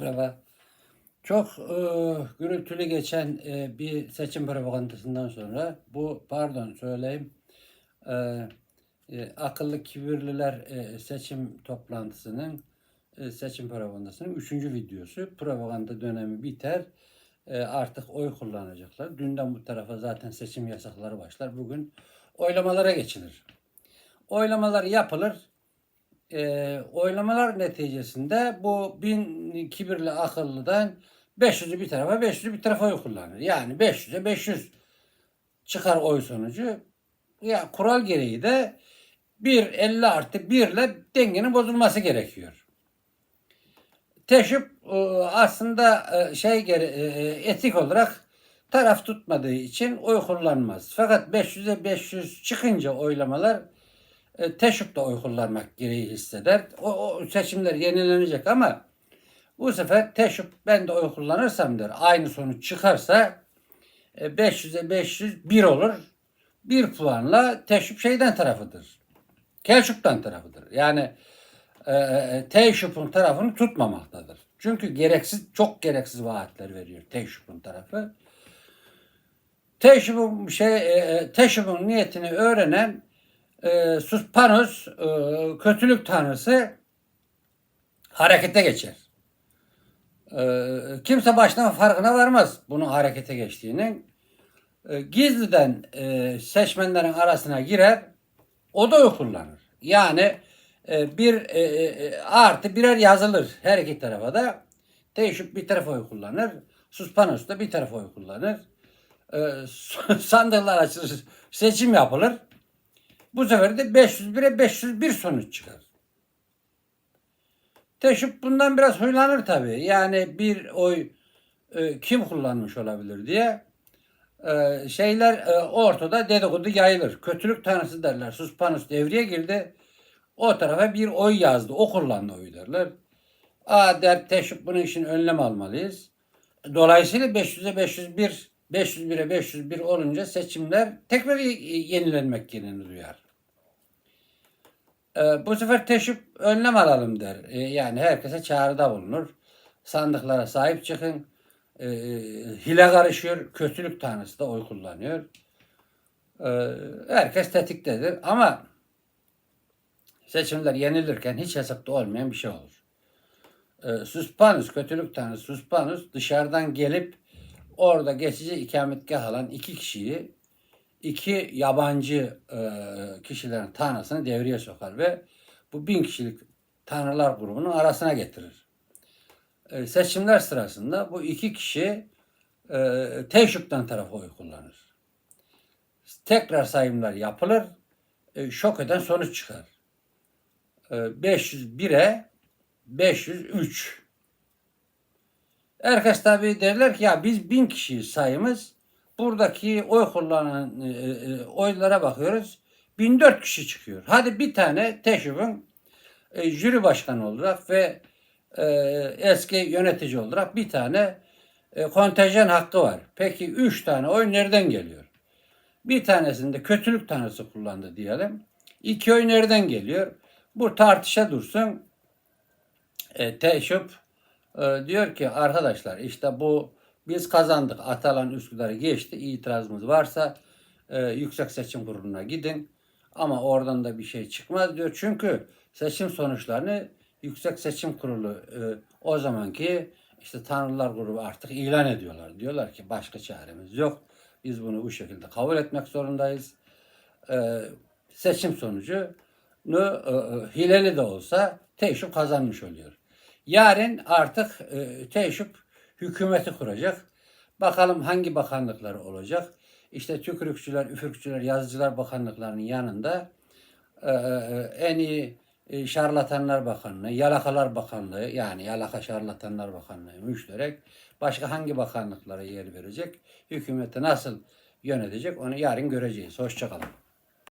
Merhaba. Çok e, gürültülü geçen e, bir seçim propagandasından sonra bu pardon söyleyeyim e, e, akıllı kibirliler e, seçim toplantısının e, seçim propagandasının üçüncü videosu. Propaganda dönemi biter. E, artık oy kullanacaklar. Dünden bu tarafa zaten seçim yasakları başlar. Bugün oylamalara geçilir. Oylamalar yapılır e, oylamalar neticesinde bu bin kibirli akıllıdan 500'ü bir tarafa 500'ü bir tarafa oy kullanır. Yani 500'e 500 çıkar oy sonucu. Ya kural gereği de 1 50 artı 1 ile dengenin bozulması gerekiyor. Teşhip e, aslında e, şey e, etik olarak taraf tutmadığı için oy kullanmaz. Fakat 500'e 500 çıkınca oylamalar e, teşhipte oy kullanmak gereği hisseder. O, o seçimler yenilenecek ama bu sefer teşhip ben de oy kullanırsam der. Aynı sonuç çıkarsa e, 500'e 500 bir olur. Bir puanla teşhip şeyden tarafıdır. Kelşup'tan tarafıdır. Yani e, e, Teşhip'in tarafını tutmamaktadır. Çünkü gereksiz, çok gereksiz vaatler veriyor Teşhip'in tarafı. Teşhip'in şey, e, e, Teşhip'in niyetini öğrenen e, Suspanus e, kötülük tanrısı harekete geçer. E, kimse baştan farkına varmaz bunun harekete geçtiğinin. E, gizliden e, seçmenlerin arasına girer, o da kullanır. Yani e, bir e, e, artı birer yazılır her iki tarafa da. Teşhip bir tarafa oy kullanır. Suspanus da bir tarafa oy kullanır. E, sandıklar açılır, seçim yapılır. Bu sefer de 501'e 501 sonuç çıkar. Teşhip bundan biraz huylanır tabii. Yani bir oy e, kim kullanmış olabilir diye. E, şeyler e, ortada dedikodu yayılır. Kötülük tanrısı derler. Suspanus devreye girdi. O tarafa bir oy yazdı. O kullandı oyu derler. Aa der teşhip bunun için önlem almalıyız. Dolayısıyla 500'e 501 501'e 501 olunca seçimler tekrar yenilenmek gereğini duyar. Ee, bu sefer teşhip önlem alalım der. Ee, yani herkese çağrıda bulunur. Sandıklara sahip çıkın. Ee, hile karışıyor. Kötülük tanrısı da oy kullanıyor. Herkes tetiktedir. Ama seçimler yenilirken hiç hesapta olmayan bir şey olur. Ee, Suspanus, kötülük tanrısı Suspanus dışarıdan gelip orada geçici ikametgah alan iki kişiyi iki yabancı e, kişilerin tanrısını devreye sokar ve bu bin kişilik tanrılar grubunun arasına getirir. E, seçimler sırasında bu iki kişi e, teşhipten tarafa oy kullanır. Tekrar sayımlar yapılır. E, şok eden sonuç çıkar. E, 501'e 503 Herkes tabi derler ki ya biz bin kişi sayımız. Buradaki oy kullanan e, e, oylara bakıyoruz. 1004 kişi çıkıyor. Hadi bir tane teşhifin e, jüri başkanı olarak ve e, eski yönetici olarak bir tane e, kontenjan hakkı var. Peki üç tane oy nereden geliyor? Bir tanesinde kötülük tanrısı kullandı diyelim. İki oy nereden geliyor? Bu tartışa dursun. E, teşhif e, diyor ki arkadaşlar işte bu biz kazandık. Atalan Üsküdar'ı geçti. İtirazımız varsa e, Yüksek Seçim Kurulu'na gidin. Ama oradan da bir şey çıkmaz diyor. Çünkü seçim sonuçlarını Yüksek Seçim Kurulu e, o zamanki işte Tanrılar grubu artık ilan ediyorlar. Diyorlar ki başka çaremiz yok. Biz bunu bu şekilde kabul etmek zorundayız. E, seçim sonucu e, e, hileli de olsa teşhip kazanmış oluyor. Yarın artık e, teşhip hükümeti kuracak. Bakalım hangi bakanlıkları olacak. İşte tükürükçüler, üfürükçüler, yazıcılar bakanlıklarının yanında e, e, en iyi e, şarlatanlar bakanlığı, yalakalar bakanlığı yani yalaka şarlatanlar bakanlığı müşterek başka hangi bakanlıklara yer verecek, hükümeti nasıl yönetecek onu yarın göreceğiz. Hoşçakalın.